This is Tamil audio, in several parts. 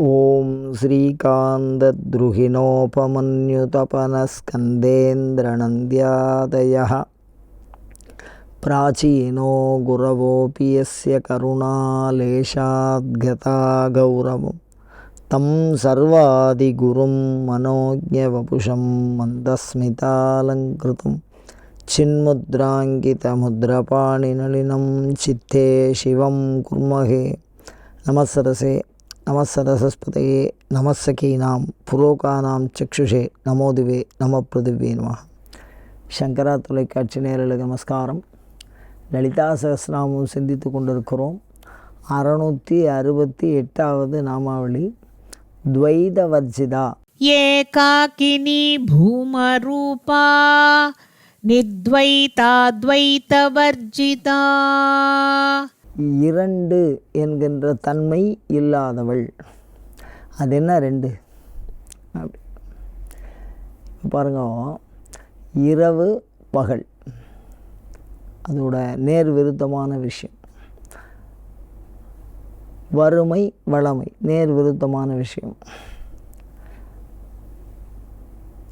ॐ श्रीकान्तद्रुहिणोपमन्युतपनस्कन्देन्द्रनन्द्यादयः प्राचीनो गुरवोऽपि यस्य करुणालेशाद्गता गौरवं तं सर्वादिगुरुं मनोज्ञवपुषं मन्दस्मितालङ्कृतं चिन्मुद्राङ्कितमुद्रपाणिनलिनं चित्ते शिवं कुर्महे नमस्सरसे நமசரசஸ்பதையே நமசகீனாம் புரோகானாம் சக்ஷுஷே நமோதுவே நம பிருதிவே நம. சங்கரா தொலைக்காட்சி நேரலுக்கு நமஸ்காரம். லலிதா சகசிராமம் சிந்தித்து கொண்டிருக்கிறோம். அறநூற்றி அறுபத்தி எட்டாவது நாமாவளி. துவைத வர்ஜிதா ஏகாக்கினி பூமரூபா. நித்வைதாத்வைத வர்ஜிதா இரண்டு என்கின்ற தன்மை இல்லாதவள். அது என்ன ரெண்டு? அப்படி. பாருங்க இரவு பகல். அதோட நேர் விருத்தமான விஷயம். வறுமை வளமை நேர் விருத்தமான விஷயம்.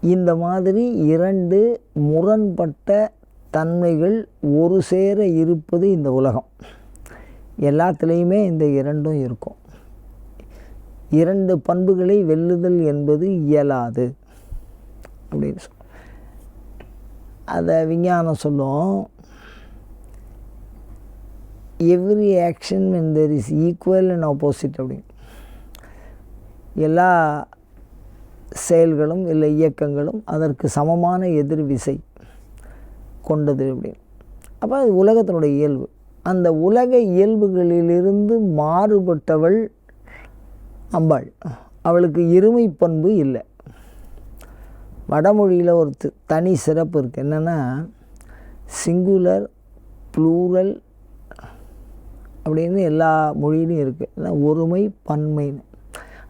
இந்த மாதிரி இரண்டு முரண்பட்ட தன்மைகள் ஒரு சேர இருப்பது இந்த உலகம். எல்லாத்துலேயுமே இந்த இரண்டும் இருக்கும். இரண்டு பண்புகளை வெல்லுதல் என்பது இயலாது. அப்படின்னு சொல். அதை விஞ்ஞானம் சொல்லும். Every action men there is equal and opposite அப்படின்னு. எல்லா செயல்களும் இல்லை இயக்கங்களும் அதற்கு சமமான எதிர் விசை கொண்டது அப்படின்னு. அப்போ அது உலகத்தினுடைய இயல்பு. அந்த உலக இயல்புகளிலிருந்து மாறுபட்டவள் அம்பாள். அவளுக்கு இருமை பண்பு இல்லை. வடமொழியில் ஒரு தனி சிறப்பு இருக்குது என்னென்னா சிங்குலர் ப்ளூரல் அப்படின்னு எல்லா மொழியிலையும் இருக்குது ஒருமை பன்மைன்னு.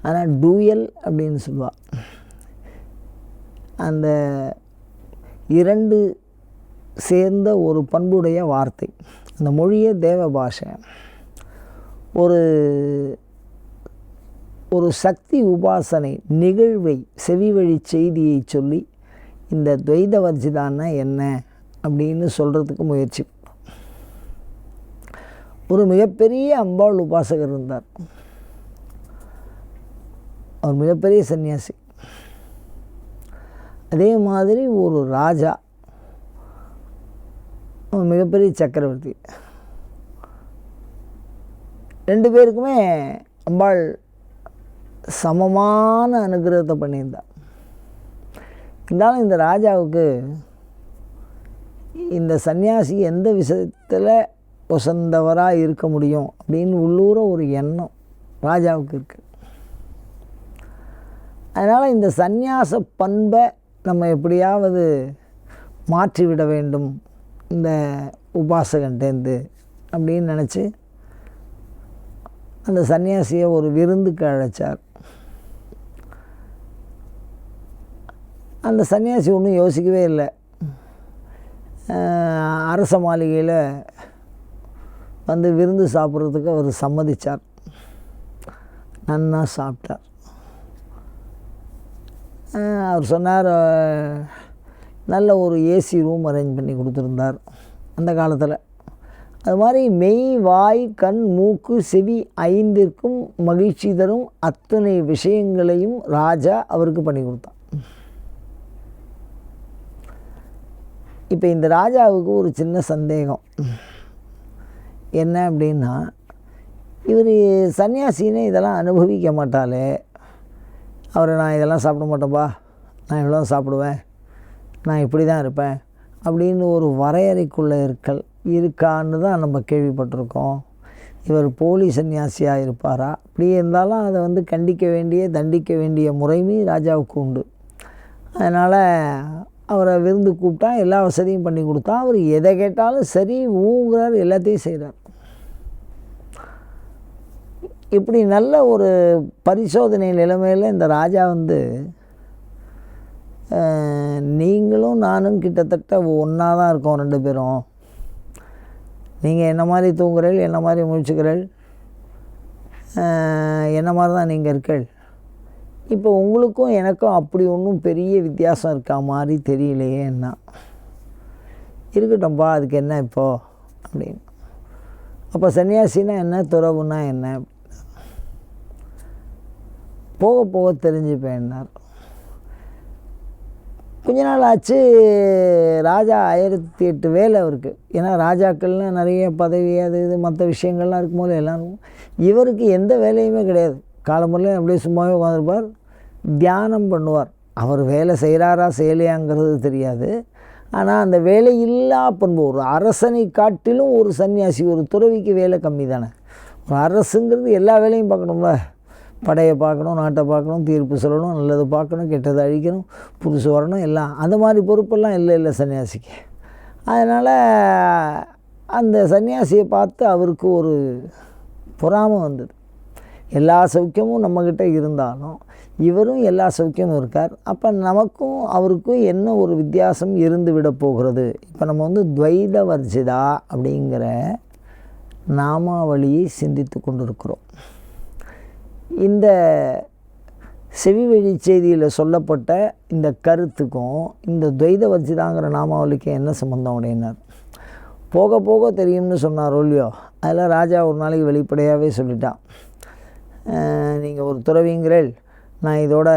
ஆனால் டூயல் அப்படின்னு சொல்லுவாள் அந்த இரண்டு சேர்ந்த ஒரு பண்புடைய வார்த்தை. அந்த மொழியே தேவ பாஷை. ஒரு ஒரு சக்தி உபாசனை நிகழ்வை செவிவழி செய்தியை சொல்லி இந்த துவைத வர்ஜிதான்னா என்ன? அப்படின்னு சொல்கிறதுக்கு முயற்சி ஒரு மிகப்பெரிய அம்பாள் உபாசகர் இருந்தார். அவர் மிகப்பெரிய சன்னியாசி. அதே மாதிரி ஒரு ராஜா மிகப்பெரிய சக்கரவர்த்தி. ரெண்டு பேருக்குமே அம்பாள் சமமான அனுகிரகத்தை பண்ணியிருந்தார் இருந்தாலும் இந்த ராஜாவுக்கு இந்த சன்னியாசி எந்த விஷயத்தில் உசந்தவராக இருக்க முடியும் அப்படின்னு உள்ளூர ஒரு எண்ணம் ராஜாவுக்கு இருக்குது அதனால் இந்த சந்நியாச பண்பை நம்ம எப்படியாவது மாற்றிவிட வேண்டும் இந்த உபாசகன்டேந்து அப்படின்னு நினச்சி அந்த சன்னியாசியை ஒரு விருந்துக்கு அழைச்சார். அந்த சன்னியாசி ஒன்றும் யோசிக்கவே இல்லை. அரச மாளிகையில் வந்து விருந்து சாப்பிட்றதுக்கு அவர் சம்மதித்தார் நன்னா சாப்பிட்டார். அவர் சொன்னார் நல்ல ஒரு ஏசி ரூம் அரேஞ்ச் பண்ணி கொடுத்துருந்தார் அந்த காலத்தில். அது மாதிரி மெய் வாய் கண் மூக்கு செவி ஐந்திற்கும் மகிழ்ச்சி தரும் அத்தனை விஷயங்களையும் ராஜா அவருக்கு பண்ணி கொடுத்தான். இப்போ இந்த ராஜாவுக்கு ஒரு சின்ன சந்தேகம். என்ன அப்படின்னா இவர் சன்னியாசினே இதெல்லாம் அனுபவிக்க மாட்டாளே. அவரை நான் இதெல்லாம் சாப்பிட மாட்டேன்ப்பா நான் இவ்வளோ சாப்பிடுவேன். நான் இப்படி தான் இருப்பேன் அப்படின்னு ஒரு வரையறைக்குள்ளே இருக்கல் இருக்கான்னு தான் நம்ம கேள்விப்பட்டிருக்கோம். இவர் போலி சன்னியாசியாக இருப்பாரா? அப்படி இருந்தாலும் அதை வந்து கண்டிக்க வேண்டிய தண்டிக்க வேண்டிய முறைமை ராஜாவுக்கு உண்டு. அதனால் அவரை விருந்து கூப்பிட்டா எல்லா வசதியும் பண்ணி கொடுத்தா அவர் எதை கேட்டாலும் சரி ஊங்குறார் எல்லாத்தையும் செய்கிறார் இப்படி நல்ல ஒரு பரிசோதனை நிலைமையில் இந்த ராஜா வந்து நீங்களும் நானும் கிட்டத்தட்ட ஒன்றா தான் இருக்கோம் ரெண்டு பேரும். நீங்கள் என்ன மாதிரி தூங்குறீள் என்ன மாதிரி முழிச்சுக்கிறீள் என்ன மாதிரி தான் நீங்கள் இருக்கள் இப்போ உங்களுக்கும் எனக்கும் அப்படி ஒன்றும் பெரிய வித்தியாசம் இருக்கா மாதிரி தெரியலையே என்ன இருக்கட்டும்பா அதுக்கு என்ன இப்போது அப்படின்னு. அப்போ சன்னியாசினா என்ன துறவுனா என்ன? போக போக தெரிஞ்சுப்பேன்னார் கொஞ்ச நாள் ஆச்சு ராஜா ஆயிரத்தி எட்டு வேலை அவருக்கு. ஏன்னா ராஜாக்கள்லாம் நிறைய பதவி அது இது மற்ற விஷயங்கள்லாம் இருக்கும்போது எல்லாரும் இவருக்கு எந்த வேலையுமே கிடையாது. காலம்பரில் அப்படியே சும்மாவே உட்காந்துருப்பார் தியானம் பண்ணுவார். அவர் வேலை செய்கிறாரா செய்யலையாங்கிறது தெரியாது. ஆனால் அந்த வேலையில்லா பண்பு ஒரு அரசனை காட்டிலும் ஒரு சன்னியாசி ஒரு துறவிக்கு வேலை கம்மி தானே ஒரு அரசுங்கிறது எல்லா வேலையும் பார்க்கணும்ல. படையை பார்க்கணும் நாட்டை பார்க்கணும் தீர்ப்பு சொல்லணும் நல்லது பார்க்கணும் கெட்டதை அழிக்கணும் புதுசு வரணும் எல்லாம். அந்த மாதிரி பொறுப்பெல்லாம் இல்லை இல்லை சன்னியாசிக்கு. அதனால் அந்த சன்னியாசியை பார்த்து அவருக்கு ஒரு பொறாமை வந்தது. எல்லா சௌக்கியமும் நம்மக்கிட்ட இருந்தாலும் இவரும் எல்லா சௌக்கியமும் இருக்கார். அப்போ நமக்கும் அவருக்கும் என்ன ஒரு வித்தியாசம் இருந்து விட போகிறது? இப்போ நம்ம வந்து துவைத வர்ஜிதா அப்படிங்கிற நாமாவளியை சிந்தித்து கொண்டிருக்கிறோம். இந்த செவிவழி செய்தியில் சொல்லப்பட்ட இந்த கருத்துக்கும் இந்த துவைத வர்ஜிதாங்கிற நாமாவளிக்கும் என்ன சம்மந்தம் அப்படின்னார். போக போக தெரியும்னு சொன்னார் இல்லையோ? அதில் ராஜா ஒரு நாளைக்கு வெளிப்படையாகவே சொல்லிட்டான். நீங்கள் ஒரு துறவிங்கிறேள் நான் இதோட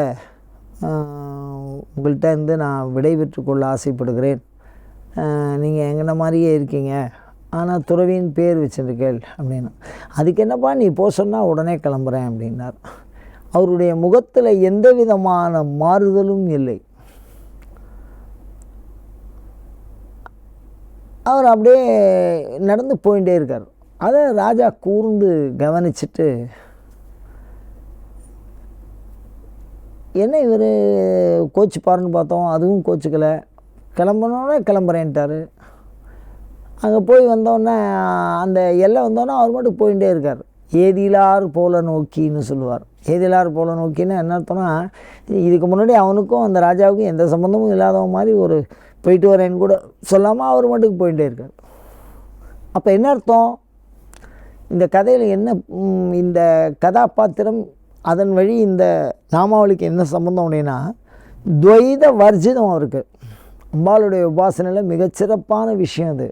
உங்கள்கிட்ட இருந்து நான் விடை பெற்றுக்கொள்ள ஆசைப்படுகிறேன் நீங்கள் எங்கன மாதிரியே இருக்கீங்க. ஆனால் துறவியின் பேர் வச்சுருக்கேள் அப்படின்னு. அதுக்கு என்னப்பா நீ போ சொன்னால் உடனே கிளம்புறேன் அப்படின்னார். அவருடைய முகத்தில் எந்த விதமான மாறுதலும் இல்லை. அவர் அப்படியே நடந்து போயிட்டே இருக்கார். அதை ராஜா கூர்ந்து கவனிச்சிட்டு என்ன இவர் கோச்சிப்பாருன்னு பார்த்தோம் அதுவும் கோச்சுக்கலை. கிளம்பணுன்னா கிளம்புறேன்ட்டார். அங்கே போய் வந்தோடனே அந்த எல்லை வந்தோடனே அவர் மட்டும் போயிட்டே இருக்கார். ஏதிலார் போல நோக்கின்னு சொல்லுவார். ஏதிலார் போல நோக்கின்னு என்ன அர்த்தம்னா இதுக்கு முன்னாடி அவனுக்கும் அந்த ராஜாவுக்கும் எந்த சம்மந்தமும் இல்லாதவன் மாதிரி ஒரு போயிட்டு வரேன்னு கூட சொல்லாமல் அவர் மட்டுக்கு போயிட்டே இருக்கார். அப்போ என்ன அர்த்தம்? இந்த கதையில் என்ன இந்த கதாபாத்திரம் அதன் வழி இந்த நாமாவளிக்கு என்ன சம்மந்தம் அப்படின்னா துவைத வர்ஜிதம் அவருக்கு. அம்பாளுடைய உபாசனையில் மிகச்சிறப்பான விஷயம் அது.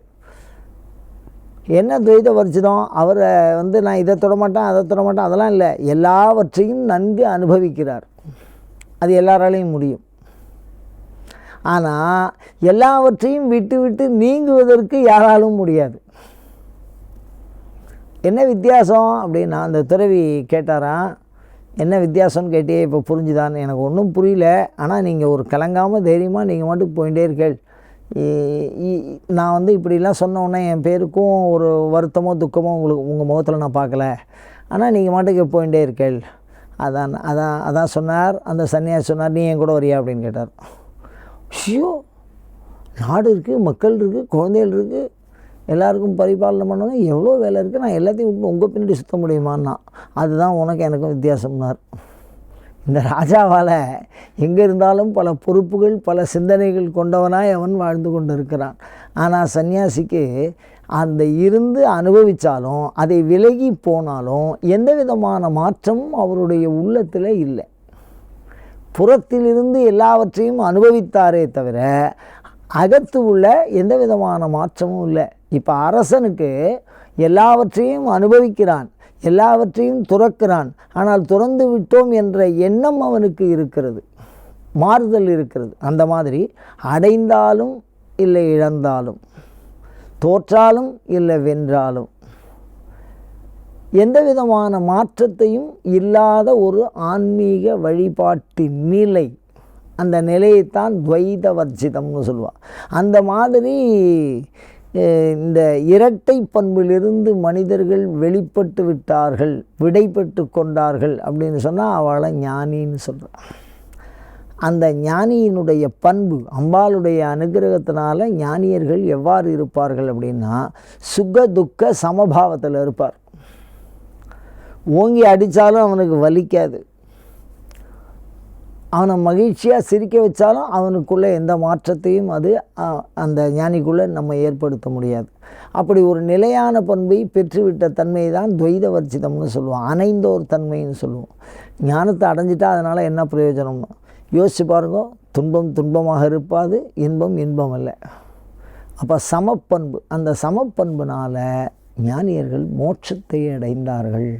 என்ன துவைத வருஷம் அவரை வந்து நான் இதை தொட மாட்டேன் அதை தொட மாட்டேன் அதெல்லாம் இல்லை. எல்லாவற்றையும் நன்கு அனுபவிக்கிறார். அது எல்லாராலையும் முடியும். ஆனால் எல்லாவற்றையும் விட்டு விட்டு நீங்குவதற்கு யாராலும் முடியாது. என்ன வித்தியாசம் அப்படின்னா அந்த துறவி கேட்டாராம் என்ன வித்தியாசம்னு கேட்டியே இப்போ புரிஞ்சுதான்னு. எனக்கு ஒன்றும் புரியல. ஆனால் நீங்கள் ஒரு கலங்காமல் தைரியமாக நீங்கள் மட்டும் போயிட்டே இருக்கேள். நான் வந்து இப்படிலாம் சொன்னோன்னே என் பேருக்கும் ஒரு வருத்தமோ துக்கமோ உங்களுக்கு உங்கள் முகத்தில் நான் பார்க்கல. ஆனால் நீங்கள் மாட்டுக்கு போயிட்டே இருக்கேள். அதான் அதான் அதான் சொன்னார். அந்த சன்னியாசி சொன்னார் நீ என் கூட வரியா? அப்படின்னு கேட்டார். ஷியோ நாடு இருக்குது மக்கள் இருக்குது குழந்தைகள் இருக்குது எல்லாருக்கும் பரிபாலனை பண்ணணும் எவ்வளோ வேலை இருக்குது நான் எல்லாத்தையும் விட்டு உங்கள் பின்னாடி சுத்த முடியுமான்னா? அதுதான் உனக்கு எனக்கும் வித்தியாசம்னார். இந்த ராஜாவால் எங்கே இருந்தாலும் பல பொறுப்புகள் பல சிந்தனைகள் கொண்டவனாய் அவன் வாழ்ந்து கொண்டு இருக்கிறான் ஆனால் சன்னியாசிக்கு அந்த இருந்து அனுபவித்தாலும் அதை விலகி போனாலும் எந்த விதமான மாற்றமும் அவருடைய உள்ளத்தில் இல்லை. புறத்திலிருந்து எல்லாவற்றையும் அனுபவித்தாரே தவிர அகத்து உள்ள எந்த விதமான மாற்றமும் இல்லை. இப்போ அரசனுக்கு எல்லாவற்றையும் அனுபவிக்கிறான். எல்லாவற்றையும் துறக்கிறான். ஆனால் துறந்து விட்டோம் என்ற எண்ணம் அவனுக்கு இருக்கிறது. மாறுதல் இருக்கிறது. அந்த மாதிரி அடைந்தாலும் இல்லை இழந்தாலும் தோற்றாலும் இல்லை வென்றாலும் எந்த விதமான மாற்றத்தையும் இல்லாத ஒரு ஆன்மீக வழிபாட்டின் நிலை அந்த நிலையைத்தான் துவைத வர்ஜிதம்னு சொல்லுவாள் அந்த மாதிரி இந்த இரட்டை பண்பிலிருந்து மனிதர்கள் வெளிப்பட்டு விட்டார்கள் விடைபெற்று கொண்டார்கள் அப்படின்னு சொன்னால் அவளை ஞானின்னு சொல்கிறான் அந்த ஞானியினுடைய பண்பு அம்பாளுடைய அனுகிரகத்தினால ஞானியர்கள் எவ்வாறு இருப்பார்கள் அப்படின்னா சுக துக்க சமபாவத்தில் இருப்பார். ஓங்கி அடித்தாலும் அவனுக்கு வலிக்காது. அவனை மகிழ்ச்சியாக சிரிக்க வச்சாலும் அவனுக்குள்ளே எந்த மாற்றத்தையும் அது அந்த ஞானிக்குள்ளே நம்ம ஏற்படுத்த முடியாது. அப்படி ஒரு நிலையான பண்பை பெற்றுவிட்ட தன்மை தான் துவைத வர்ச்சிதம்னு சொல்லுவோம். அணைந்தோர் தன்மைன்னு சொல்லுவோம். ஞானத்தை அடைஞ்சிட்டா அதனால் என்ன பிரயோஜனம்னா? யோசிச்சு பாருங்க. துன்பம் துன்பமாக இருப்பாது இன்பம் இன்பம் இல்லை அப்போ சமப்பண்பு அந்த சமப்பண்புனால் ஞானியர்கள் மோட்சத்தை அடைந்தார்கள்.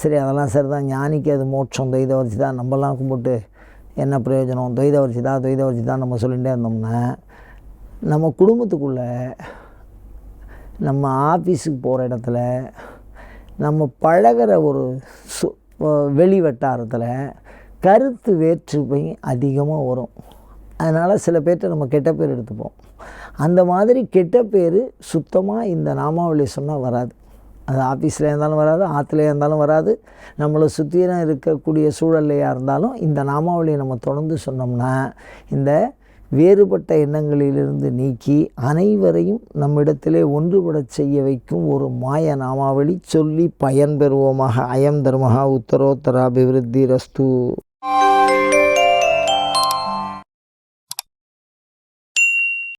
சரி அதெல்லாம் சரி தான் ஞானிக்கு அது மோட்சம் துவைத வச்சு தான் நம்மலாம் கும்பிட்டு என்ன பிரயோஜனம்? துவைத வரிசை தான் துவைத வரிசை தான் நம்ம சொல்லிகிட்டே இருந்தோம்னா நம்ம குடும்பத்துக்குள்ளே நம்ம ஆஃபீஸுக்கு போகிற இடத்துல நம்ம பழகுற ஒரு சு வெளி வட்டாரத்தில் கருத்து வேற்றுமை அதிகமாக வரும். அதனால் சில பேர்கிட்ட நம்ம கெட்ட பேர் எடுத்துப்போம். அந்த மாதிரி கெட்ட பேர் சுத்தமாக இந்த நாமாவளி சொன்னால் வராது. அது ஆஃபீஸில் இருந்தாலும் வராது ஆற்றுலையா இருந்தாலும் வராது. நம்மளை சுற்றிலும் இருக்கக்கூடிய சூழல்லையாக இருந்தாலும் இந்த நாமாவளியை நம்ம தொடர்ந்து சொன்னோம்னா இந்த வேறுபட்ட எண்ணங்களிலிருந்து நீக்கி அனைவரையும் நம்மிடத்திலே ஒன்றுபடச் செய்ய வைக்கும் ஒரு மாய நாமாவளி சொல்லி பயன்பெறுவோமாக. அயம் தர்மஹா உத்தரோத்தராபிவிருத்தி ரஸ்து